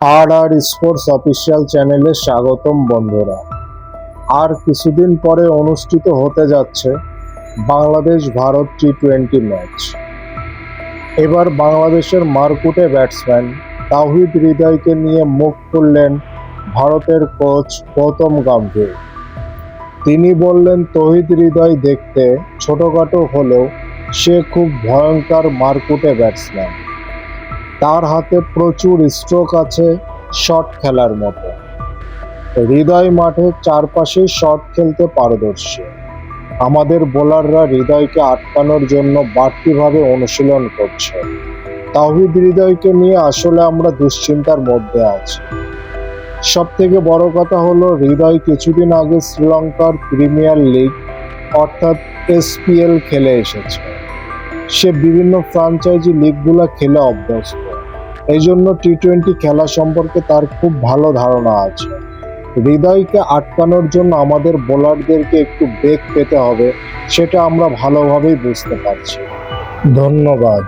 আর আর sports official চ্যানেলে স্বাগতম বন্ধুরা। আর কিছুদিন পরে অনুষ্ঠিত হতে যাচ্ছে Bangladesh Bharat T twenty match. এবার বাংলাদেশের মারকুটে ব্যাটসম্যান তাহিদ হৃদয়কে নিয়ে মুখ খুললেন ভারতের কোচ গৌতম গম্ভীর। তিনি বললেন, তহিদ হৃদয় দেখতে ছোটখাটো হলেও সে খুব ভয়ঙ্কর মারকুটে ব্যাটসম্যান। তার হাতে প্রচুর স্ট্রোক আছে শট খেলার মতো। হৃদয় মাঠে চারপাশে শট খেলতে পারদর্শী। আমাদের বোলাররা হৃদয়কে আটকানোর জন্য বাড়তিভাবে অনুশীলন করছে। তাহিদ হৃদয়কে নিয়ে আসলে আমরা দুশ্চিন্তার মধ্যে আছি। সব থেকে বড় কথা হলো, হৃদয় কিছুদিন আগে শ্রীলঙ্কার প্রিমিয়ার লিগ, অর্থাৎ এসপিএল, খেলে এসেছে। সে বিভিন্ন ফ্রাঞ্চাইজি লিগগুলো খেলে অভ্যস্ত। এই জন্য টি টোয়েন্টি খেলা সম্পর্কে তার খুব ভালো ধারণা আছে। হৃদয়কে আটকানোর জন্য আমাদের বোলারদেরকে একটু বেগ পেতে হবে, সেটা আমরা ভালোভাবেই বুঝতে পারছি। ধন্যবাদ।